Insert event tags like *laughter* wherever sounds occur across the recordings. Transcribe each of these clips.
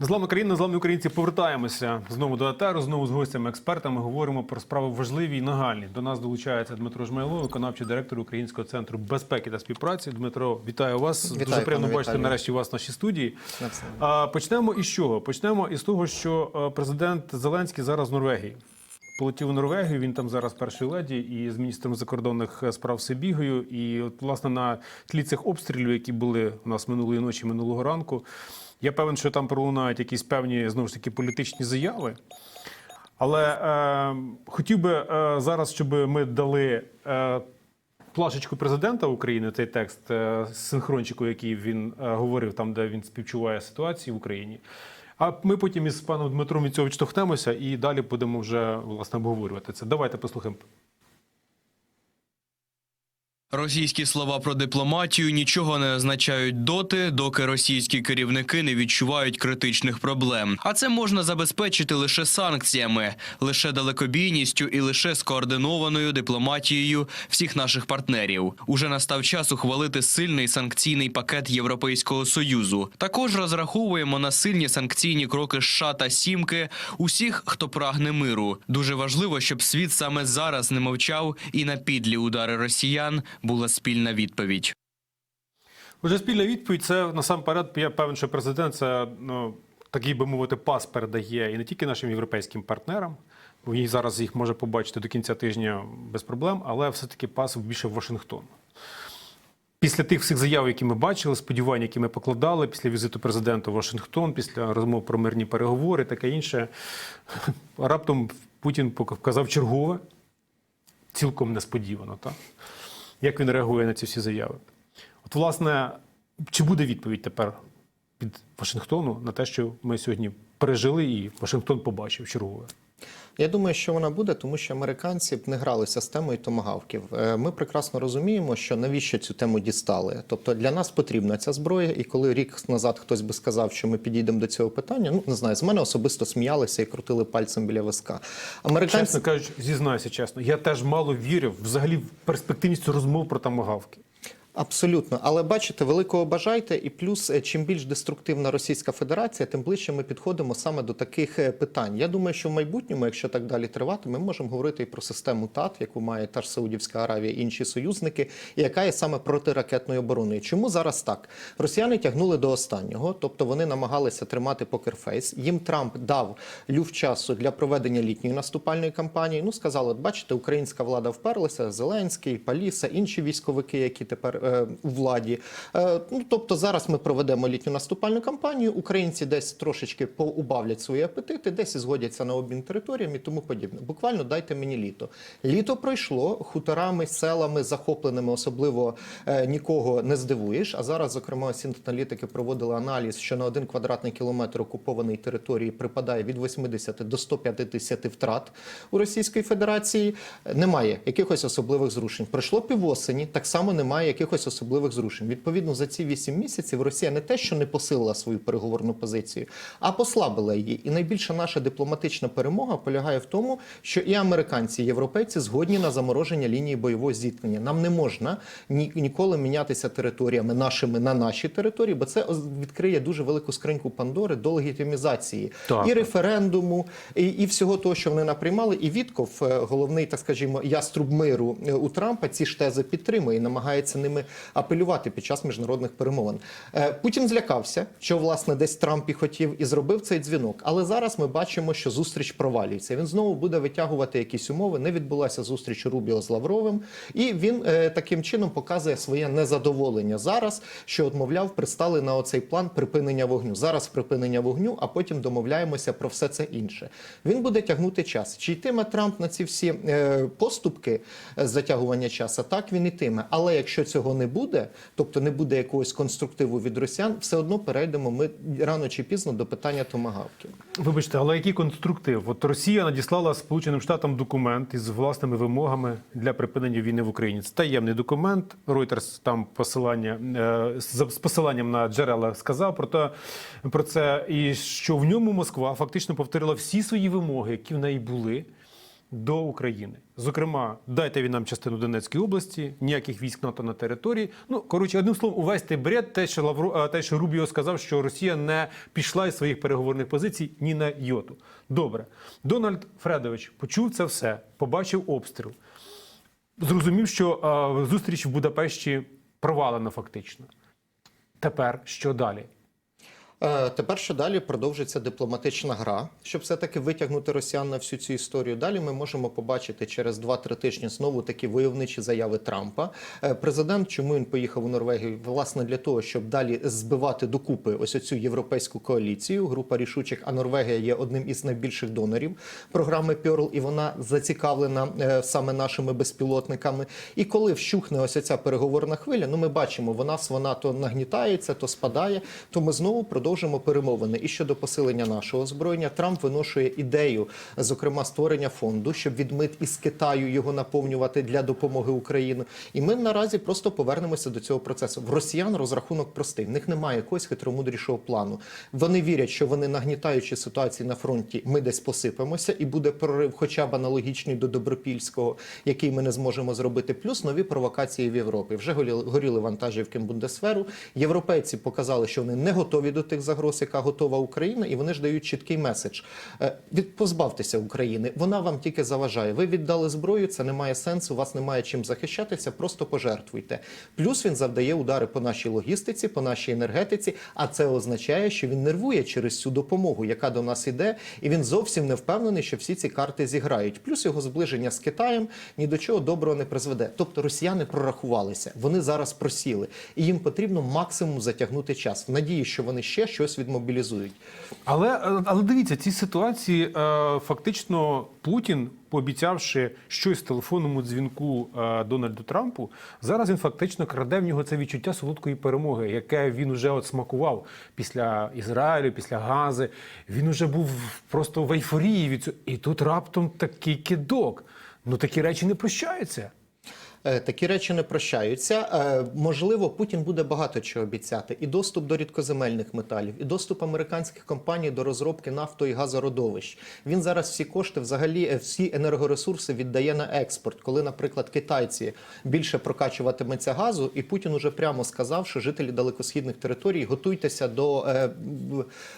Зламна країна, зламні українці, повертаємося знову до етеру, знову з гостями, експертами. Говоримо про справи важливі і нагальні. До нас долучається Дмитро Жмайло, виконавчий директор Українського центру безпеки та співпраці. Дмитро, вітаю вас. Вітаю, Дуже приємно бачити Віталію. нарешті вас в нашій студії. А, почнемо із чого? Почнемо із того, що е, президент Зеленський зараз в Норвегії. Полетів у Норвегію. Він там зараз перший леді і з міністром закордонних справ Сибігою. І от власне на тлі цих обстрілів, які були у нас минулої ночі, минулого ранку. Я певен, що там пролунають якісь певні знову ж таки політичні заяви. Але е, хотів би е, зараз, щоб ми дали е, плашечку президента України, цей текст е, синхрончику, який він е, говорив, там, де він співчуває ситуацію в Україні. А ми потім із паном Дмитром від відштовхнемося і далі будемо вже власне обговорювати це. Давайте послухаємо. Російські слова про дипломатію нічого не означають доти, доки російські керівники не відчувають критичних проблем. А це можна забезпечити лише санкціями, лише далекобійністю і лише скоординованою дипломатією всіх наших партнерів. Уже настав час ухвалити сильний санкційний пакет Європейського союзу. Також розраховуємо на сильні санкційні кроки США та Сімки усіх, хто прагне миру. Дуже важливо, щоб світ саме зараз не мовчав, і на підлі удари росіян була спільна відповідь. Отже, спільна відповідь це насамперед. Я певен, що президент це ну такий би мовити пас передає і не тільки нашим європейським партнерам. бо Він зараз їх може побачити до кінця тижня без проблем, але все-таки пас більше в Вашингтон. Після тих всіх заяв, які ми бачили, сподівань, які ми покладали, після візиту президента в Вашингтон, після розмов про мирні переговори, таке інше, раптом Путін показав чергове, цілком несподівано. Так? Як він реагує на ці всі заяви? От, власне, чи буде відповідь тепер від Вашингтону на те, що ми сьогодні пережили, і Вашингтон побачив чергове? Я думаю, що вона буде, тому що американці б не гралися з темою томагавків. Е, Ми прекрасно розуміємо, що навіщо цю тему дістали. Тобто для нас потрібна ця зброя, і коли рік назад хтось би сказав, що ми підійдемо до цього питання, ну не знаю, з мене особисто сміялися і крутили пальцем біля виска. Американці Чесно кажучи, зізнаюся чесно, я теж мало вірив взагалі в перспективність розмов про тамагавки. Абсолютно, але бачите, великого бажайте, і плюс, е, чим більш деструктивна Російська Федерація, тим ближче ми підходимо саме до таких е, питань. Я думаю, що в майбутньому, якщо так далі тривати, ми можемо говорити і про систему ТАТ, яку має та ж Саудівська Аравія і інші союзники, яка є саме протиракетною обороною. Чому зараз так? Росіяни тягнули до останнього, тобто вони намагалися тримати покерфейс. Їм Трамп дав люфт часу для проведення літньої наступальної кампанії. Ну сказали, бачите, українська влада вперлася, Зеленський, Паліса, інші військовики, які тепер е, у владі. Е, ну тобто зараз ми проведемо літню наступальну кампанію. Українці десь трошечки поубавлять свої апетити, десь згодяться на обмін територіями і тому подібне. Буквально дайте мені літо. Літо пройшло хуторами, селами захопленими, особливо е, нікого не здивуєш. А зараз, зокрема, аналітики проводили аналіз, що на один квадратний кілометр окупованої території припадає від 80 до 150 втрат у Російської Федерації. Немає якихось особливих зрушень. Пройшло півосені, так само немає якихось особливих зрушень. Відповідно, за ці 8 місяців Росія не те, що не посилила свою переговорну позицію, а послабила її. І найбільша наша дипломатична перемога полягає в тому, що і американці, і європейці згодні на замороження лінії бойового зіткнення. Нам не можна ні, ніколи мінятися територіями нашими на наші території, бо це відкриє дуже велику скриньку Пандори до легітимізації Так. і референдуму, і, і всього того, що вони наприймали. І Вітков, е, головний, так скажімо, яструб миру е, у Трампа, ці ж тези підтримує і намагається ними апелювати під час міжнародних перемовин. Е, Путін злякався, що власне десь Трамп і хотів і зробив цей дзвінок. Але зараз ми бачимо, що зустріч провалюється. Він знову буде витягувати якісь умови. Не відбулася зустріч Рубіо з Лавровим, і він е, таким чином показує своє незадоволення зараз, що от, мовляв, пристали на оцей план припинення вогню. Зараз припинення вогню, а потім домовляємося про все це інше. Він буде тягнути час. Чи йтиме Трамп на ці всі е, поступки затягування часу? Так він ітиме. Але якщо цього не буде, тобто не буде якогось конструктиву від росіян, все одно перейдемо ми рано чи пізно до питання томагавки. Вибачте, але який конструктив? От Росія надіслала Сполученим Штатам документ із власними вимогами для припинення війни в Україні. Це таємний документ. Reuters там посилання е, з посиланням на джерела сказав про те про це, і що в ньому Москва фактично повторила всі свої вимоги, які в неї були. До України. Зокрема, дайте він нам частину Донецької області, ніяких військ НАТО на території. Ну коротше, одним словом, увесь той бред, те, що Лавро, те, що Рубіо сказав, що Росія не пішла із своїх переговорних позицій ні на йоту. Добре, Дональд Фредович почув це все, побачив обстріл, зрозумів, що а, зустріч в Будапешті провалена фактично. Тепер що далі? Е, Тепер що далі продовжиться дипломатична гра, щоб все-таки витягнути росіян на всю цю історію. Далі ми можемо побачити через 2-3 тижні знову такі войовничі заяви Трампа. Е, Президент, чому він поїхав у Норвегію? Власне для того, щоб далі збивати докупи ось оцю європейську коаліцію. Група рішучих, а Норвегія є одним із найбільших донорів програми Пьорл, і вона зацікавлена е, саме нашими безпілотниками. І коли вщухне ось ця переговорна хвиля, ну ми бачимо, вона вона то нагнітається, то спадає. То ми знову продовжимо перемовини. І щодо посилення нашого озброєння, Трамп виношує ідею, зокрема створення фонду, щоб від мит із Китаю його наповнювати для допомоги Україні. І ми наразі просто повернемося до цього процесу. В росіян розрахунок простий. В них немає якогось хитромудрішого плану. Вони вірять, що вони нагнітаючи ситуації на фронті, ми десь посипемося, і буде прорив, хоча б аналогічний до Добропільського, який ми не зможемо зробити. Плюс нові провокації в Європі. Вже горіли вантажівки Бундесферу. Європейці показали, що вони не готові до тих загроз, яка готова Україна, і вони ж дають чіткий меседж: Е, позбавтеся України. Вона вам тільки заважає. Ви віддали зброю, це не має сенсу. Вас немає чим захищатися. Просто пожертвуйте. Плюс він завдає удари по нашій логістиці, по нашій енергетиці. А це означає, що він нервує через цю допомогу, яка до нас іде, і він зовсім не впевнений, що всі ці карти зіграють. Плюс його зближення з Китаєм ні до чого доброго не призведе. Тобто росіяни прорахувалися, вони зараз просіли, і їм потрібно максимум затягнути час в надії, що вони ще щось відмобілізують. Але, е, але дивіться, ці ситуації е, фактично Путін, пообіцявши щось телефонному дзвінку е, Дональду Трампу, зараз він фактично краде в нього це відчуття солодкої перемоги, яке він уже от смакував після Ізраїлю, після Гази. Він уже був просто в ейфорії від цього. І тут раптом такий кидок. Ну такі речі не прощаються. Е, Такі речі не прощаються. Е, Можливо, Путін буде багато чого обіцяти: і доступ до рідкоземельних металів, і доступ американських компаній до розробки нафто і газородовищ. Він зараз всі кошти, взагалі, е, всі енергоресурси віддає на експорт. Коли, наприклад, китайці більше прокачуватиметься газу, і Путін уже прямо сказав, що жителі далекосхідних територій готуйтеся до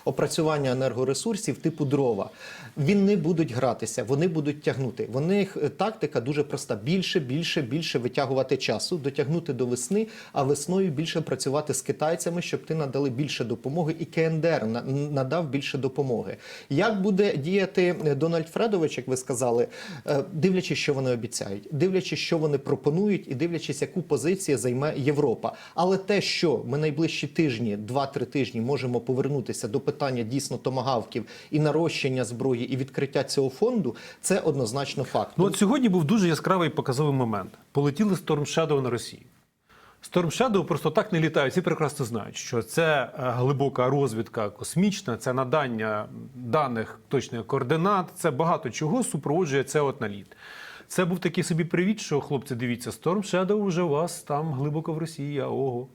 опрацювання енергоресурсів типу дрова. Він не будуть гратися, вони будуть тягнути. В них е, тактика дуже проста: більше, більше, більше витягувати часу, дотягнути до весни, а весною більше працювати з китайцями, щоб ти надали більше допомоги, і КНДР на- надав більше допомоги. Як буде діяти е, Дональд Фредович, як ви сказали, Е, дивлячись, що вони обіцяють, дивлячись, що вони пропонують, і дивлячись, яку позицію займе Європа. Але те, що ми найближчі тижні, 2-3 тижні, можемо повернутися до питання дійсно томагавків і нарощення зброї, і відкриття цього фонду, це однозначно факт. Ну от сьогодні був дуже яскравий показовий момент. Полетіли Storm Shadow на Росію. Storm Shadow просто так не літають. Всі прекрасно знають, що це е, глибока розвідка космічна, це надання даних точних координат, це багато чого супроводжує це от наліт. Це був такий собі привіт, що хлопці, дивіться, Storm Shadow вже у вас там глибоко в Росії, ого.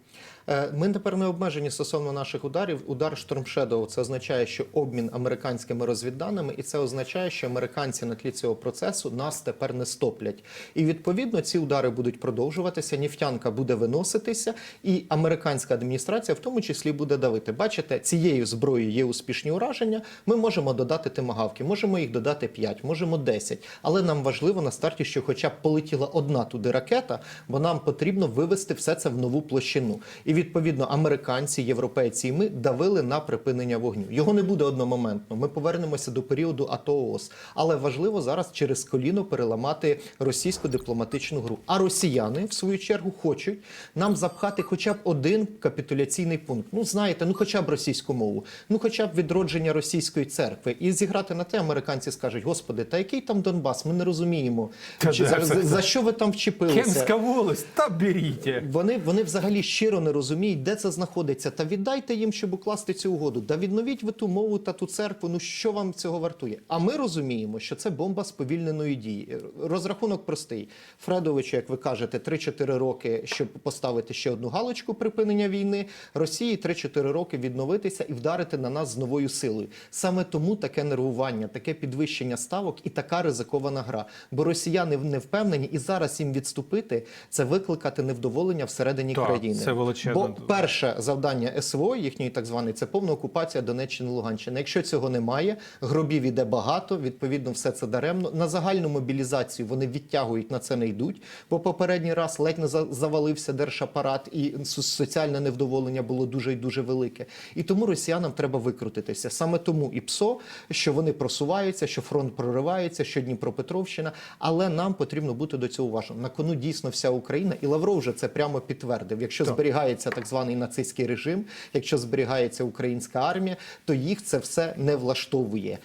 Е, Ми тепер не обмежені стосовно наших ударів. Удар Shadow – це означає, що обмін американськими розвідданими, і це означає, що американці на тлі цього процесу нас тепер не стоплять. І відповідно ці удари будуть продовжуватися. Нефтянка буде виноситися, і американська адміністрація в тому числі буде давити. Бачите, цією зброєю є успішні ураження. Ми можемо додати тимагавки, можемо їх додати 5, можемо 10. Але нам важливо на старті, що хоча б полетіла одна туди ракета, бо нам потрібно вивести все це в нову площину. І відповідно американці, європейці і ми давили на припинення вогню. Його не буде одномоментно. Ми повернемося до періоду АТО ООС. Але важливо зараз через коліно переламати російську дипломатичну гру. А росіяни, в свою чергу, хочуть нам запхати хоча б один капітуляційний пункт. Ну знаєте, ну хоча б російську мову, ну хоча б відродження російської церкви, і зіграти на те, американці скажуть: Господи, та який там Донбас? Ми не розуміємо. Чи за, за, за що ви там вчепилися? Кемська волость, та беріть. Вони, вони взагалі щиро не розуміють, де це знаходиться. Та віддайте їм, щоб укласти цю угоду. Да відновіть ви ту мову та ту церкву. Ну що вам цього вартує? А ми розуміємо, що це бомба сповільненої дії. Розрахунок простий. Фредовичу, як ви кажете, 3-4 роки, щоб поставити ще одну галочку припинення війни. Росії 3-4 роки відновитися і вдарити на нас з новою силою. Саме тому таке нервування, таке підвищення ставок і така ризикована гра. Бо росіяни не впевнені, і зараз їм відступити це викликати невдоволення всередині Так, країни. це величезне- Бо перше завдання СВО, їхньої так званої, це повна окупація Донеччини Луганщини. Якщо цього немає, гробів іде багато. Відповідно, все це даремно. На загальну мобілізацію вони відтягують на це не йдуть. Бо попередній раз ледь не за- завалився держапарат, і соціальне невдоволення було дуже і дуже велике. І тому росіянам треба викрутитися. Саме тому і ПСО, що вони просуваються, що фронт проривається, що Дніпропетровщина. Але нам потрібно бути до цього уважним. На кону дійсно вся Україна, і Лавров вже це прямо підтвердив. Якщо Так. Зберігається так званий нацистський режим, якщо зберігається українська армія, то їх це все не влаштовує.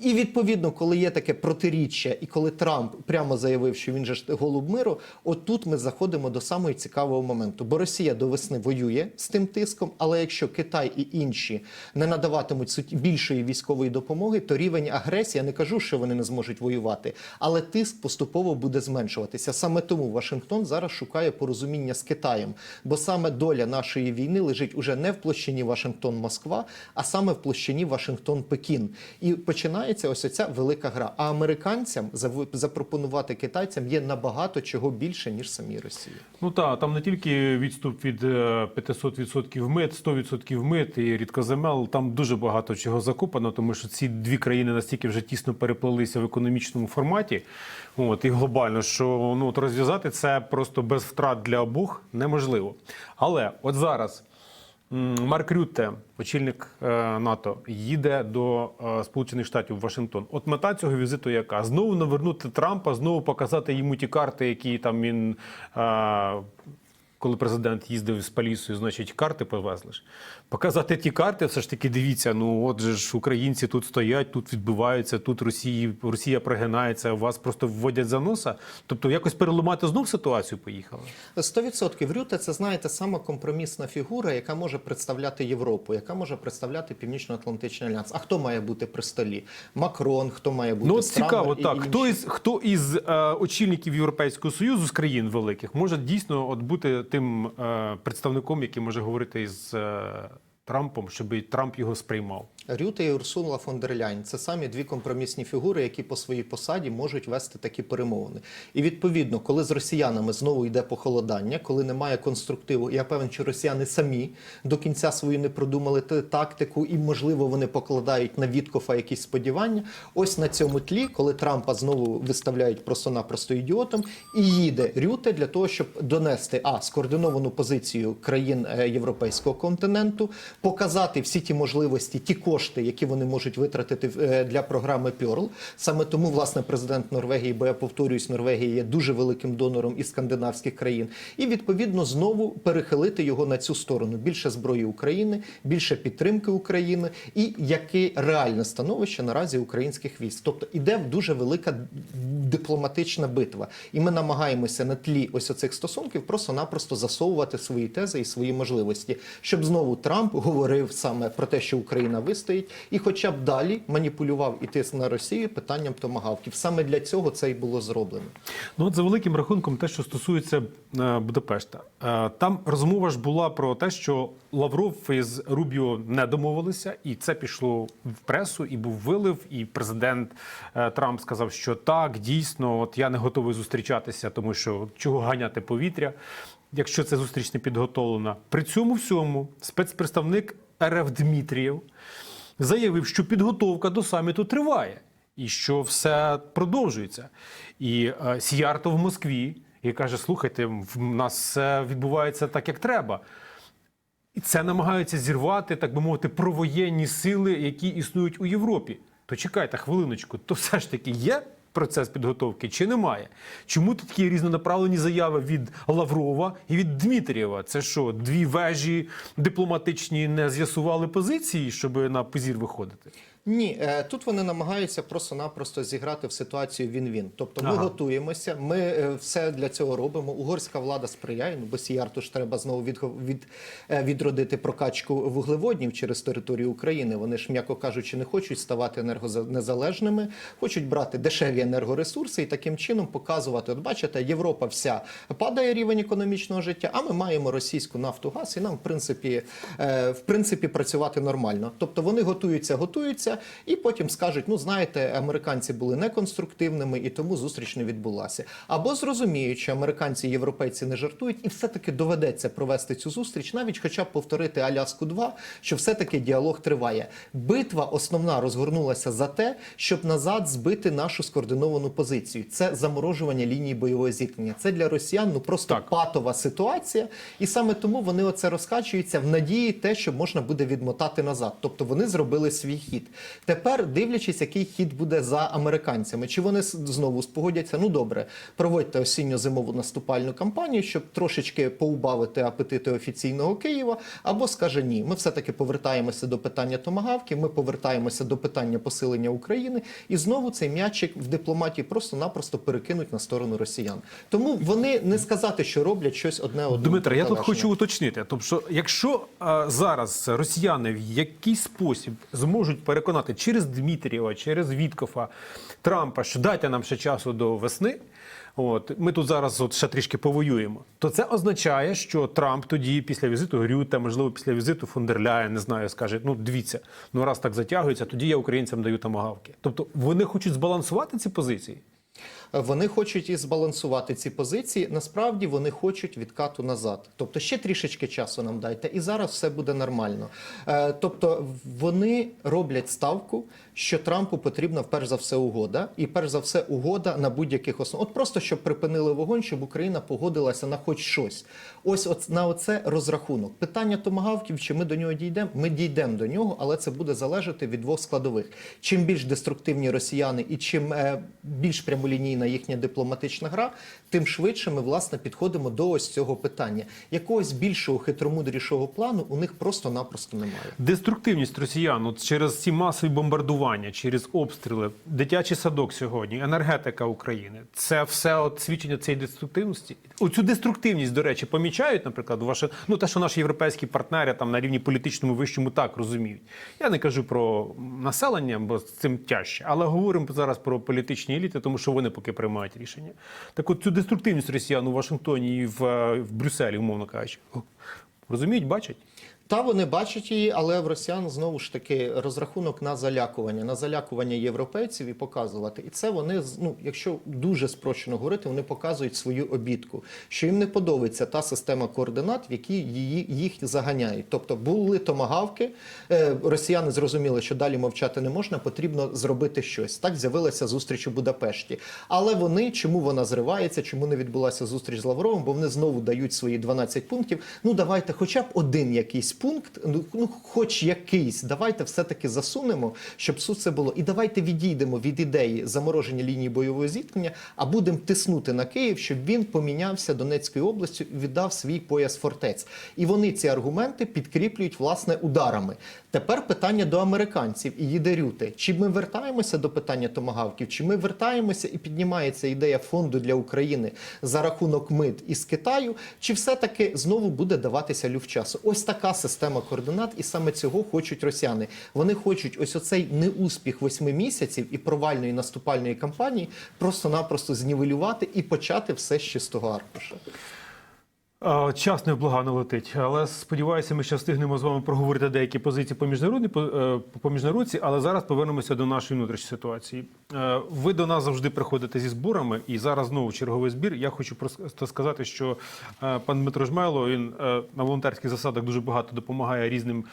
І відповідно, коли є таке протиріччя, і коли Трамп прямо заявив, що він же ж голуб миру, отут ми заходимо до самого цікавого моменту. Бо Росія до весни воює з тим тиском, але якщо Китай і інші не надаватимуть суть більшої військової допомоги, то рівень агресії, я не кажу, що вони не зможуть воювати, але тиск поступово буде зменшуватися. Саме тому Вашингтон зараз шукає порозуміння з Китаєм, бо саме доля нашої війни лежить уже не в площині Вашингтон-Москва, а саме в площині Вашингтон-Пекін. І починається ось оця велика гра. А американцям запропонувати китайцям є набагато чого більше ніж самій Росії. Ну так, там не тільки відступ від е, 500% мит, 100% мит і рідкоземел, там дуже багато чого закупано, тому що ці дві країни настільки вже тісно переплелися в економічному форматі, от і глобально, що ну от розв'язати це просто без втрат для обох неможливо. Але от зараз. Марк Рютте, очільник е, НАТО, їде до е, Сполучених Штатів Вашингтон. От мета цього візиту яка? Знову навернути Трампа, знову показати йому ті карти, які там він. е, коли президент їздив з Палісою, значить, карти повезли ж. Показати ті карти, все ж таки, дивіться, ну от же ж українці тут стоять, тут відбиваються, тут Росії, Росія прогинається, вас просто вводять за носа. Тобто якось переламати знов ситуацію поїхали. 100% Рюте це знаєте сама компромісна фігура, яка може представляти Європу, яка може представляти Північно-Атлантичний альянс. А хто має бути при столі? Макрон, хто має бути Ну от цікаво, і так інші? хто із хто із е, очільників Європейського союзу з країн великих може дійсно от бути тим е, представником, який може говорити із е, Трампом, щоб Трамп його сприймав. Рюте і Урсула фон дер Ляйн – це самі дві компромісні фігури, які по своїй посаді можуть вести такі перемовини. І відповідно, коли з росіянами знову йде похолодання, коли немає конструктиву, я певен, що росіяни самі до кінця свою не продумали тактику, і можливо вони покладають на Віткофа якісь сподівання. Ось на цьому тлі, коли Трампа знову виставляють просто-напросто ідіотом, і їде Рюте для того, щоб донести а скоординовану позицію країн е, європейського континенту, показати всі ті можливості, ті кошти, які вони можуть витратити е, для програми Pearl. Саме тому, власне, президент Норвегії, бо я повторююсь, Норвегія є дуже великим донором із скандинавських країн, і відповідно знову перехилити його на цю сторону. Більше зброї України, більше підтримки України і яке реальне становище наразі українських військ. Тобто іде дуже велика дипломатична битва, і ми намагаємося на тлі ось оцих стосунків просто-напросто засовувати свої тези і свої можливості, щоб знову Трамп говорив саме про те, що Україна вистоїть, і хоча б далі маніпулював і тиск на Росію питанням томагавків. Саме для цього це і було зроблено. Ну, от за великим рахунком, те, що стосується е, Будапешта, Е, там розмова ж була про те, що Лавров із Рубіо не домовилися, і це пішло в пресу, і був вилив. І президент е, Трамп сказав, що так, дійсно, от я не готовий зустрічатися, тому що чого ганяти повітря, якщо це зустріч не підготовлена. При цьому всьому спецпредставник РФ Дмитрієв заявив, що підготовка до саміту триває і що все продовжується. І е, Сіярто в Москві і каже: слухайте, в нас все відбувається так, як треба. І це намагаються зірвати, так би мовити, провоєнні сили, які існують у Європі. То чекайте хвилиночку, то все ж таки є процес підготовки чи немає? Чому тут такі різнонаправлені заяви від Лаврова і від Дмитрієва? Це що, дві вежі дипломатичні не з'ясували позиції, щоб на позір виходити? Ні, е, тут вони намагаються просто-напросто зіграти в ситуацію він-він. Тобто ми Ага. готуємося, ми е, все для цього робимо. Угорська влада сприяє. Ну, бо Сіярту ж треба знову від, від, е, відродити прокачку вуглеводнів через територію України. Вони ж, м'яко кажучи, не хочуть ставати енергонезалежними, хочуть брати дешеві енергоресурси і таким чином показувати. От бачите, Європа вся падає рівень економічного життя, а ми маємо російську нафту, газ, і нам, в принципі, в принципі, працювати нормально. Тобто вони готуються, готуються, і потім скажуть: ну знаєте, американці були неконструктивними, і тому зустріч не відбулася. Або зрозуміють, що американці і європейці не жартують, і все-таки доведеться провести цю зустріч, навіть хоча б повторити Аляску 2 що все-таки діалог триває. Битва основна розгорнулася за те, щоб назад збити нашу скоординовану позицію. Це заморожування лінії бойового зіткнення. Це для росіян ну просто Так. патова ситуація, і саме тому вони оце розкачуються в надії, те, що можна буде відмотати назад. Тобто вони зробили свій хід. Тепер дивлячись, який хід буде за американцями, чи вони знову спогодяться? Ну добре, проводьте осінньо-зимову наступальну кампанію, щоб трошечки поубавити апетити офіційного Києва, або скаже ні, ми все таки повертаємося до питання томагавки, ми повертаємося до питання посилення України, і знову цей м'ячик в дипломатії просто-напросто перекинуть на сторону росіян. Тому вони не сказати, що роблять щось одне одне. Дмитро, я тут хочу уточнити. Тобто, що якщо а, зараз росіяни в якийсь спосіб зможуть переконати через Дмитрієва, через Віткофа, Трампа, що дайте нам ще часу до весни. От ми тут зараз от ще трішки повоюємо. То це означає, що Трамп тоді після візиту Рюта, можливо, після візиту Фондерляя, не знаю, скаже: ну дивіться, ну раз так затягується, тоді я українцям даю тамагавки. Тобто вони хочуть збалансувати ці позиції. Вони хочуть і збалансувати ці позиції. Насправді вони хочуть відкату назад. Тобто ще трішечки часу нам дайте, і зараз все буде нормально. Е, Тобто вони роблять ставку, що Трампу потрібна перш за все угода, і перш за все угода на будь-яких основах. От просто щоб припинили вогонь, щоб Україна погодилася на хоч щось. Ось от на оце розрахунок. Питання томагавків, чи ми до нього дійдемо? Ми дійдемо до нього, але це буде залежати від двох складових. Чим більш деструктивні росіяни і чим е, більш прямолінійна їхня дипломатична гра, тим швидше ми власне підходимо до ось цього питання. Якогось більшого хитромудрішого плану у них просто-напросто немає. Деструктивність росіян от через ці масові бомбардування, через обстріли, дитячий садок сьогодні, енергетика України це все от свідчення цієї деструктивності. Оцю деструктивність, до речі, помічають, наприклад, ваше ну те, що наші європейські партнери там на рівні політичному вищому так розуміють. Я не кажу про населення, бо з цим тяжче, але говоримо зараз про політичні еліти, тому що вони поки приймають рішення. Так, от цю деструктивність росіян у Вашингтоні і в, в Брюсселі, умовно кажучи, розуміють, бачать. Та вони бачать її, але в росіян знову ж таки розрахунок на залякування, на залякування європейців і показувати. І це вони ну, якщо дуже спрощено говорити, вони показують свою обідку, що їм не подобається та система координат, в які її їх заганяють. Тобто були томагавки, е, росіяни зрозуміли, що далі мовчати не можна, потрібно зробити щось. Так з'явилася зустріч у Будапешті. Але вони чому вона зривається, чому не відбулася зустріч з Лавровим? Бо вони знову дають свої 12 пунктів. Ну давайте, хоча б один якийсь пункт, ну, ну хоч якийсь, давайте все-таки засунемо, щоб це було. І давайте відійдемо від ідеї замороження лінії бойового зіткнення, а будемо тиснути на Київ, щоб він помінявся Донецькою областю і віддав свій пояс фортець. І вони ці аргументи підкріплюють власне ударами. Тепер питання до американців і їдерюти. Чи ми вертаємося до питання томагавків, чи ми вертаємося і піднімається ідея фонду для України за рахунок мит із Китаю, чи все-таки знову буде даватися люфт? Ось така система координат, і саме цього хочуть росіяни. Вони хочуть ось оцей неуспіх восьми місяців і провальної наступальної кампанії просто-напросто знівелювати і почати все з чистого аркуша. Час невблагано летить, але сподіваюся, ми ще встигнемо з вами проговорити деякі позиції по міжнародній по, е, міжнародці, але зараз повернемося до нашої внутрішньої ситуації. Е, Ви до нас завжди приходите зі зборами, і зараз знову черговий збір. Я хочу просто сказати, що е, пан Дмитро Жмайло він на волонтерських засадах дуже багато допомагає різним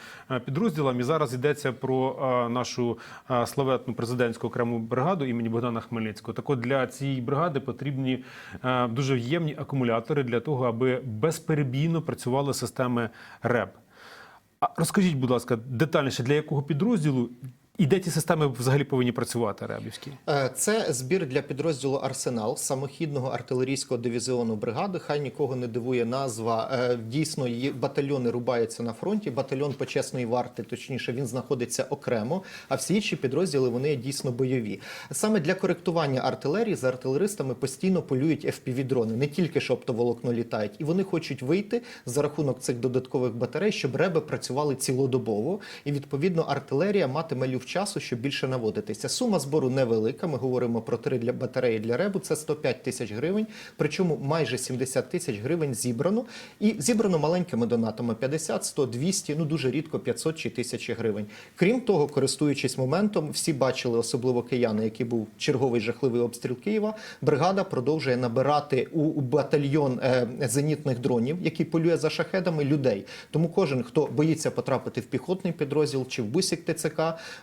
підрозділам. І зараз йдеться про нашу славетну президентську окрему бригаду імені Богдана Хмельницького. Так от для цієї бригади потрібні дуже ємні акумулятори для того, аби безперебійно працювали системи РЕБ. А розкажіть, будь ласка, детальніше, для якого підрозділу І де ці системи взагалі повинні працювати, ребівські? Е, Це збір для підрозділу Арсенал самохідного артилерійського дивізіону бригади. Хай нікого не дивує назва. Е, Дійсно, її батальйони рубаються на фронті. Батальйон почесної варти, точніше, він знаходиться окремо. А всі інші підрозділи вони дійсно бойові. Саме для коректування артилерії за артилеристами постійно полюють fpv дрони не тільки що оптоволокно літають, і вони хочуть вийти за рахунок цих додаткових батарей, щоб реби працювали цілодобово, і відповідно артилерія матиме люфт часу, щоб більше наводитися. Сума збору невелика. Ми говоримо про три для батареї для ребу. Це 105 тисяч гривень. Причому майже 70 тисяч гривень зібрано. І зібрано маленькими донатами 50, 100, 200, ну дуже рідко 500 чи 1000 гривень. Крім того, користуючись моментом, всі бачили, особливо кияни, який був черговий жахливий обстріл Києва. Бригада продовжує набирати у батальйон е, зенітних дронів, який полює за шахедами людей. Тому кожен, хто боїться потрапити в піхотний підрозділ чи в бусік ТЦК,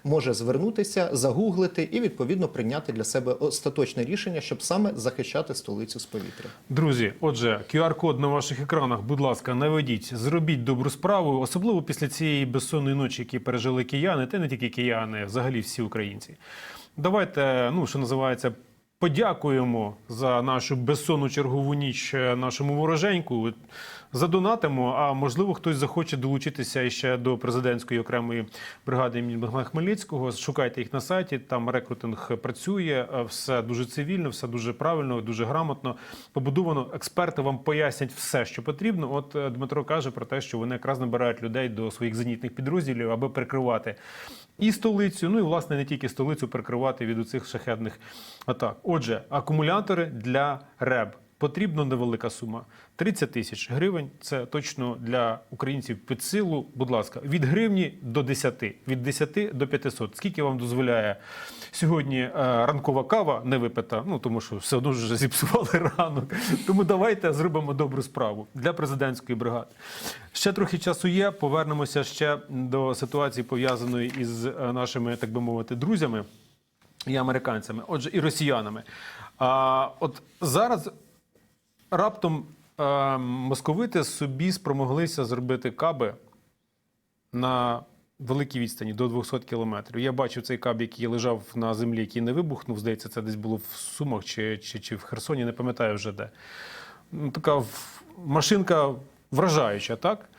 може звернутися, загуглити і відповідно прийняти для себе остаточне рішення, щоб саме захищати столицю з повітря. Друзі, отже, QR-код на ваших екранах, будь ласка, наведіть, зробіть добру справу, особливо після цієї безсонної ночі, які пережили кияни, та не тільки кияни, взагалі всі українці. Давайте, ну що називається, подякуємо за нашу безсонну чергову ніч е, нашому вороженьку. Задонатимо, а можливо, хтось захоче долучитися іще до президентської окремої бригади імені Богдана Хмельницького. Шукайте їх на сайті. Там рекрутинг працює, е, все дуже цивільно, все дуже правильно, дуже грамотно побудовано. Експерти вам пояснять все, що потрібно. От е, Дмитро каже про те, що вони якраз набирають людей до своїх зенітних підрозділів, аби прикривати і столицю. Ну і власне не тільки столицю прикривати від оцих шахедних атак. Отже, акумулятори для РЕБ. Потрібна невелика сума 30 тисяч гривень. Це точно для українців під силу. Будь ласка, від гривні до 10, від 10 до 500. Скільки вам дозволяє сьогодні е, ранкова кава не випита? Ну тому що все одно вже зіпсували *laughs* ранок. Тому давайте зробимо добру справу для президентської бригади. Ще трохи часу є. Повернемося ще до ситуації пов'язаної із е, нашими, так би мовити, друзями і американцями, отже, і росіянами. А от зараз раптом е, московити собі спромоглися зробити каби на великій відстані до 200 кілометрів. Я бачив цей каб, який лежав на землі, який не вибухнув. Здається, це десь було в Сумах чи, чи, чи в Херсоні, не пам'ятаю вже де. Ну, така машинка вражаюча, так?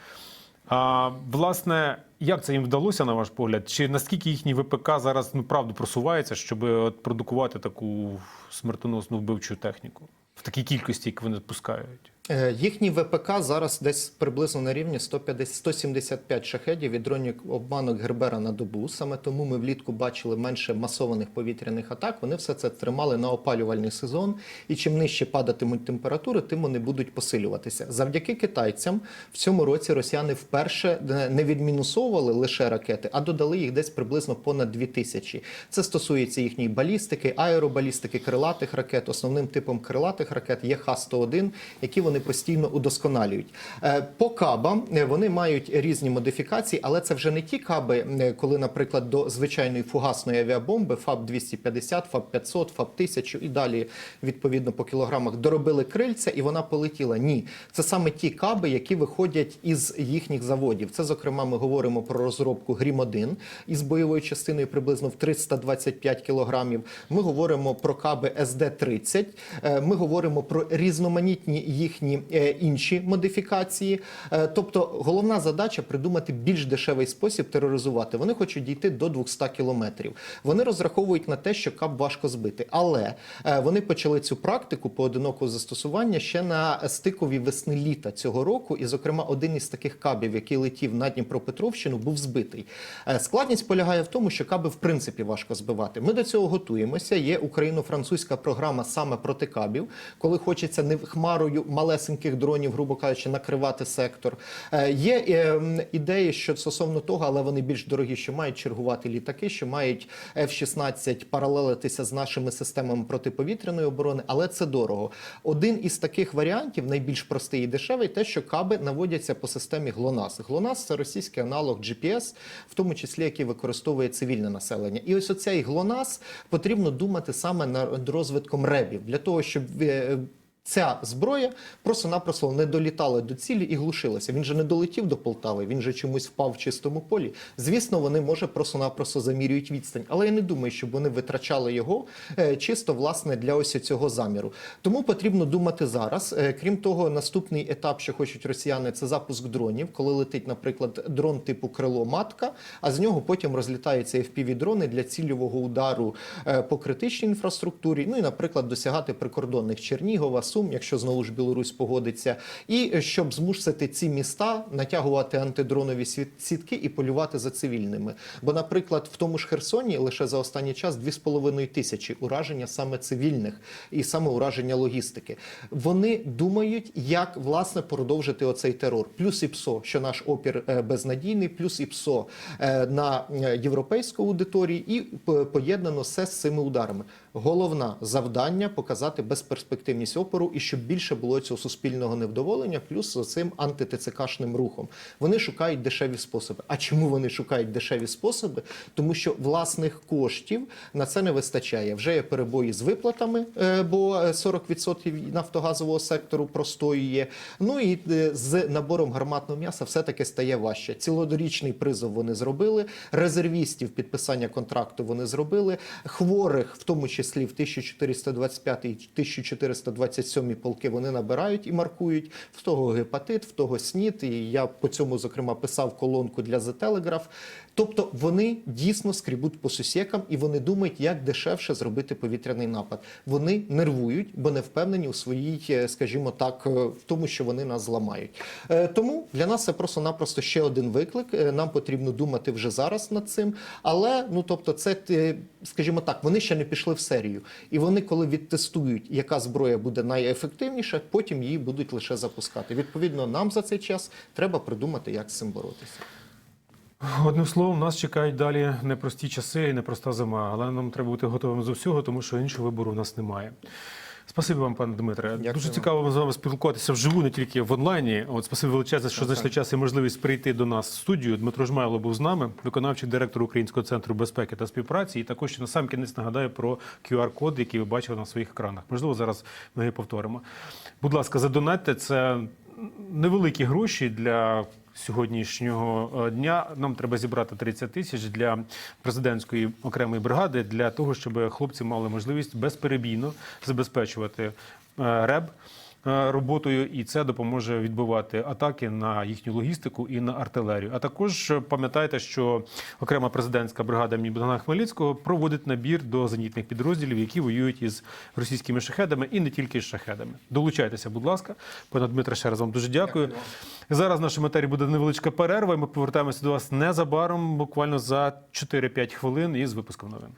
А, власне, як це їм вдалося, на ваш погляд? Чи наскільки їхній ВПК зараз ну, правду просувається, щоб от, продукувати таку смертоносну вбивчу техніку в такій кількості, як вони пускають? Е, Їхній ВПК зараз десь приблизно на рівні 150, 175 шахедів від дронів обманок Гербера на добу. Саме тому ми влітку бачили менше масованих повітряних атак. Вони все це тримали на опалювальний сезон. І чим нижче падатимуть температури, тим вони будуть посилюватися. Завдяки китайцям в цьому році росіяни вперше не- не відмінусовували лише ракети, а додали їх десь приблизно понад 2000. Це стосується їхньої балістики, аеробалістики, крилатих ракет. Основним типом крилатих ракет є Х-101, які вони постійно удосконалюють. Е, По кабам е, вони мають різні модифікації, але це вже не ті каби, е, коли, наприклад, до звичайної фугасної авіабомби ФАБ-250, ФАБ-500, ФАБ-1000 і далі, відповідно, по кілограмах доробили крильця і вона полетіла. Ні, це саме ті каби, які виходять із їхніх заводів. Це, зокрема, ми говоримо про розробку Грім-1 із бойовою частиною приблизно в 325 кілограмів. Ми говоримо про каби СД-30. Е, Ми говоримо про різноманітні їхні е, інші модифікації. Е, Тобто, головна задача придумати більш дешевий спосіб тероризувати. Вони хочуть дійти до 200 кілометрів. Вони розраховують на те, що кап важко збити, але е, вони почали цю практику поодинокого застосування ще на стикові весни літа цього року. І, зокрема, один із таких кабів, який летів на Дніпропетровщину, був збитий. Складність полягає в тому, що каби в принципі важко збивати. Ми до цього готуємося. Є україно-французька програма саме проти кабів, коли хочеться не хмарою малесеньких дронів, грубо кажучи, накривати сектор. Е, Є е, ідеї, що стосовно того, але вони більш дорогі, що мають чергувати літаки, що мають F-16 паралелитися з нашими системами протиповітряної оборони, але це дорого. Один із таких варіантів, найбільш простий і дешевий, те, що каби наводяться по системі GLONASS. GLONASS – це російський аналог GPS, в тому числі який використовує цивільне населення. І ось оцей GLONASS потрібно думати саме над розвитком ребів для того, щоб е, Ця зброя просто-напросто не долітала до цілі і глушилася. Він же не долетів до Полтави, він же чомусь впав в чистому полі. Звісно, вони може просто-напросто замірюють відстань, але я не думаю, щоб вони витрачали його е, чисто власне для ось цього заміру. Тому потрібно думати зараз. Е, Крім того, наступний етап, що хочуть росіяни, це запуск дронів, коли летить, наприклад, дрон типу крило матка, а з нього потім розлітаються fpv дрони для цільового удару е, по критичній інфраструктурі. Ну і, наприклад, досягати прикордонних Чернігова, Сум, якщо знову ж Білорусь погодиться, і е, щоб змусити ці міста натягувати антидронові сітки і полювати за цивільними. Бо, наприклад, в тому ж Херсоні лише за останній час 2,5 тисячі ураження саме цивільних і саме ураження логістики. Вони думають, як власне продовжити оцей терор. Плюс і ПСО, що наш опір е, безнадійний, плюс і ПСО е, на європейську аудиторію, і поєднано все з цими ударами. Головне завдання показати безперспективність опору опору і щоб більше було цього суспільного невдоволення, плюс за цим антитЦКшним рухом. Вони шукають дешеві способи. А чому вони шукають дешеві способи? Тому що власних коштів на це не вистачає. Вже є перебої з виплатами, е, бо е, 40% нафтогазового сектору простоює. Ну і е, з набором гарматного м'яса все таки стає важче. Цілодорічний призов вони зробили. Резервістів підписання контракту вони зробили. Хворих, в тому числі в 1425 і 1427 37-й полки вони набирають і маркують в того гепатит, в того СНІД. І я по цьому зокрема писав колонку для The Telegraph. Тобто вони дійсно скрібуть по сусікам і вони думають, як дешевше зробити повітряний напад. Вони нервують, бо не впевнені у своїй, е, скажімо так, е, в тому, що вони нас зламають. Е, тому для нас це просто-напросто ще один виклик. Нам потрібно думати вже зараз над цим. Але ну тобто, це скажімо так, вони ще не пішли в серію, і вони, коли відтестують, яка зброя буде най найефективніша, потім її будуть лише запускати. Відповідно, нам за цей час треба придумати, як з цим боротися. Одним словом, нас чекають далі непрості часи і непроста зима, але нам треба бути готовим до всього, тому що іншого вибору в нас немає. Спасибі вам, пане Дмитре. Дякую Дуже цікаво з вами спілкуватися вживу, не тільки в онлайні. От спасибі величезне, що знайшли час і можливість прийти до нас в студію. Дмитро Жмайло був з нами, виконавчий директор Українського центру безпеки та співпраці. І також на сам кінець нагадаю про QR-код, який ви бачили на своїх екранах. Можливо, зараз ми його повторимо. Будь ласка, задонатьте. Це невеликі гроші для сьогоднішнього е, дня. Нам треба зібрати 30 тисяч для президентської окремої бригади для того, щоб хлопці мали можливість безперебійно забезпечувати е, РЕБ роботою, і це допоможе відбивати атаки на їхню логістику і на артилерію. А також е, пам'ятайте, що окрема президентська бригада Богдана Хмельницького проводить набір до зенітних підрозділів, які воюють із російськими шахедами і не тільки з шахедами. Долучайтеся, будь ласка. Пане Дмитре, ще раз вам дуже дякую. Зараз в нашій матері буде невеличка перерва. і Ми повертаємося до вас незабаром, буквально за 4-5 хвилин із випуском новин.